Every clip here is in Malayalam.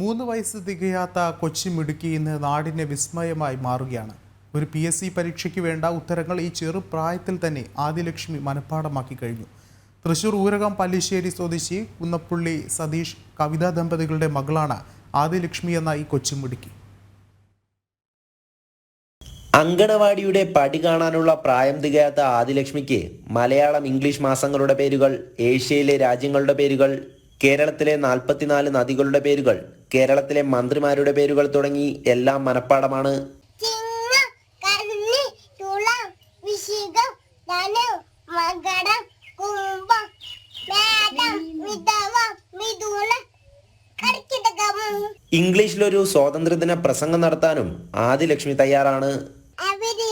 മൂന്ന് വയസ്സ് തികയാത്ത കൊച്ചി മിടുക്കി ഇന്ന് നാടിനെ വിസ്മയമായി മാറുകയാണ്. ഒരു പി എസ് സി പരീക്ഷയ്ക്ക് വേണ്ട ഉത്തരങ്ങൾ ഈ ചെറുപ്രായത്തിൽ തന്നെ ആദിലക്ഷ്മി മനഃപ്പാടമാക്കി കഴിഞ്ഞു. തൃശൂർ ഊരകം പല്ലിശ്ശേരി സ്വദേശി കുന്നപ്പുള്ളി സതീഷ് കവിതാ ദമ്പതികളുടെ മകളാണ് ആദിലക്ഷ്മി എന്ന ഈ കൊച്ചുമിടുക്കി അങ്കണവാടിയുടെ പടി കാണാനുള്ള പ്രായം തികയാത്ത ആദിലക്ഷ്മിക്ക് മലയാളം ഇംഗ്ലീഷ് മാസങ്ങളുടെ പേരുകൾ ഏഷ്യയിലെ രാജ്യങ്ങളുടെ പേരുകൾ കേരളത്തിലെ നാൽപ്പത്തിനാല് നദികളുടെ പേരുകൾ കേരളത്തിലെ മന്ത്രിമാരുടെ പേരുകൾ തുടങ്ങി എല്ലാം മനഃപ്പാടമാണ്. ഇംഗ്ലീഷിലൊരു സ്വാതന്ത്ര്യദിന പ്രസംഗം നടത്താനും ആദിലക്ഷ്മി തയ്യാറാണ്. Every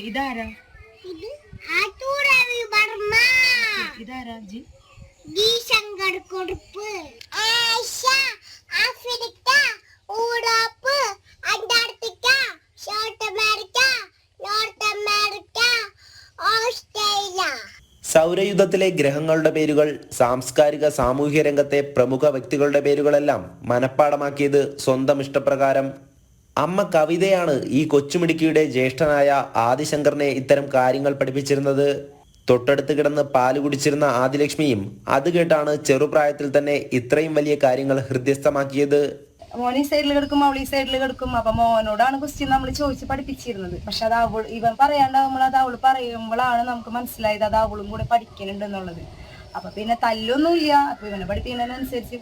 ഇതാരാ? ഇതാരാ G? Shankar Asia Africa Europe Antarctica South America North America Australia. സൗരയുധത്തിലെ ഗ്രഹങ്ങളുടെ പേരുകൾ സാംസ്കാരിക സാമൂഹ്യ രംഗത്തെ പ്രമുഖ വ്യക്തികളുടെ പേരുകളെല്ലാം മനഃപ്പാടമാക്കിയത് സ്വന്തം ഇഷ്ടപ്രകാരം അമ്മ കവിതയാണ് ഈ കൊച്ചുമിടുക്കിയുടെ ജ്യേഷ്ഠനായ ആദിശങ്കറിനെ ഇത്തരം കാര്യങ്ങൾ പഠിപ്പിച്ചിരുന്നത്. തൊട്ടടുത്ത് കിടന്ന് പാൽ കുടിച്ചിരുന്ന ആദിലക്ഷ്മിയും അത് കേട്ടാണ് ചെറുപ്രായത്തിൽ തന്നെ ഇത്രയും വലിയ കാര്യങ്ങൾ ഹൃദ്യസ്ഥമാക്കിയത്. മോൻ ഈ സൈഡിൽ കിടക്കും അവൾ ഈ സൈഡിൽ കിടക്കും. അപ്പൊ മോനോടാണ് ക്വസ്റ്റ്യൻ നമ്മൾ ചോദിച്ച് പഠിപ്പിച്ചിരുന്നത്. പക്ഷെ അത് അവൾ ഇവൻ പറയാണ്ടാവുമ്പോൾ അത് അവൾ പറയുമ്പോഴാണ് നമുക്ക് മനസ്സിലായത് അത് അവളും കൂടെ പഠിക്കുന്നുണ്ട് എന്നുള്ളത്. അപ്പൊ പിന്നെ തല്ലൊന്നുമില്ല. അപ്പൊ ഇവനെ പഠിപ്പിക്കുന്നതിനനുസരിച്ച്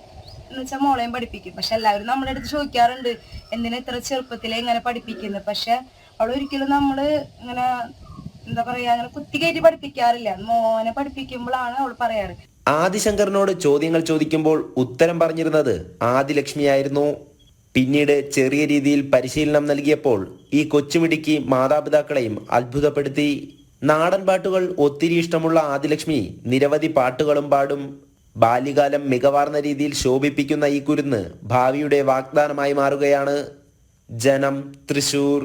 എന്ന് വെച്ചാൽ മോളെയും പഠിപ്പിക്കും. പക്ഷെ എല്ലാവരും നമ്മുടെ അടുത്ത് ചോദിക്കാറുണ്ട് എന്തിനാ ഇത്ര ചെറുപ്പത്തിലേ ഇങ്ങനെ പഠിപ്പിക്കുന്നത് പക്ഷെ അവളൊരിക്കലും നമ്മൾ ഇങ്ങനെ എന്താ പറയാ അങ്ങനെ കുത്തിക്കയറ്റി പഠിപ്പിക്കാറില്ല. മോനെ പഠിപ്പിക്കുമ്പോഴാണ് അവൾ പറയാറ്. ആദിശങ്കറിനോട് ചോദ്യങ്ങൾ ചോദിക്കുമ്പോൾ ഉത്തരം പറഞ്ഞിരുന്നത് ആദിലക്ഷ്മിയായിരുന്നു. പിന്നീട് ചെറിയ രീതിയിൽ പരിശീലനം നൽകിയപ്പോൾ ഈ കൊച്ചുമിടിക്ക് മാതാപിതാക്കളെയും അത്ഭുതപ്പെടുത്തി. നാടൻ പാട്ടുകൾ ഒത്തിരി ഇഷ്ടമുള്ള ആദിലക്ഷ്മി നിരവധി പാട്ടുകളും പാടും. ബാല്യകാലം മികവാർന്ന രീതിയിൽ ശോഭിപ്പിക്കുന്ന ഈ കുരുന്ന് ഭാവിയുടെ വാഗ്ദാനമായി മാറുകയാണ് ജനം തൃശൂർ.